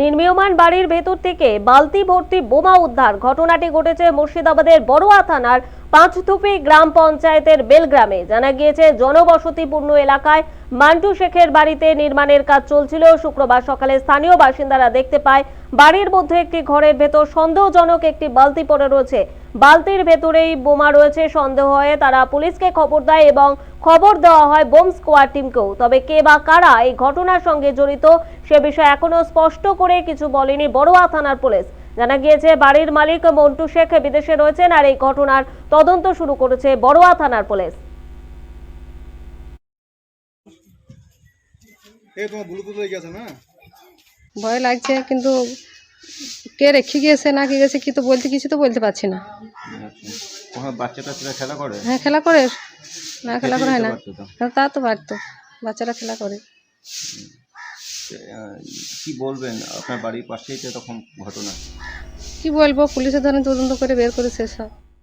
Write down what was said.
নির্মীয়মান বাড়ির ভেতর থেকে বালতি ভর্তি বোমা উদ্ধার। ঘটনাটি ঘটেছে মুর্শিদাবাদের বড়ুয়া থানার পাঁচথুপি গ্রাম পঞ্চায়েতের বেলগ্রামে জানা গিয়েছে, জনবসতিপূর্ণ এলাকায় মান্টু শেখের বাড়িতে নির্মাণের কাজ চলছিল। শুক্রবার সকালে স্থানীয় বাসিন্দারা দেখতে পায়, বাড়ির মধ্যে একটি ঘরের ভেতর সন্দেহজনক একটি বালতি পড়ে রয়েছে। বালতির ভেতরেই বোমা রয়েছে, সন্দেহ হয়ে তারা পুলিশকে খবর দেয় এবং খবর দেওয়া হয় বোম স্কোয়াড টিমকেও। তবে কে বা কারা এই ঘটনার সঙ্গে জড়িত, সে বিষয়ে এখনও স্পষ্ট করে কিছু বলেনি বড়ুয়া থানার পুলিশ। জানা গিয়েছে বাড়ির মালিক মন্টু শেখ বিদেশে রয়েছেন আর এই ঘটনার তদন্ত শুরু করেছে বড়ুয়া থানার পুলিশ। ভয় লাগছে কিন্তু কে রেখে গিয়েছে না কি গেছে কি তো বলতে কিছু তো বলতে পারছি না। ওখানে খেলা করে? হ্যাঁ খেলা করে। না খেলা করে হয় না। তো। তা পারতো বাচ্চারা খেলা করে। কি বলবেন? আপনার বাড়ির পাশেই তো তখন ঘটনা। কি বলব? পুলিশের ধরেন তদন্ত করে বের করে শেষ সব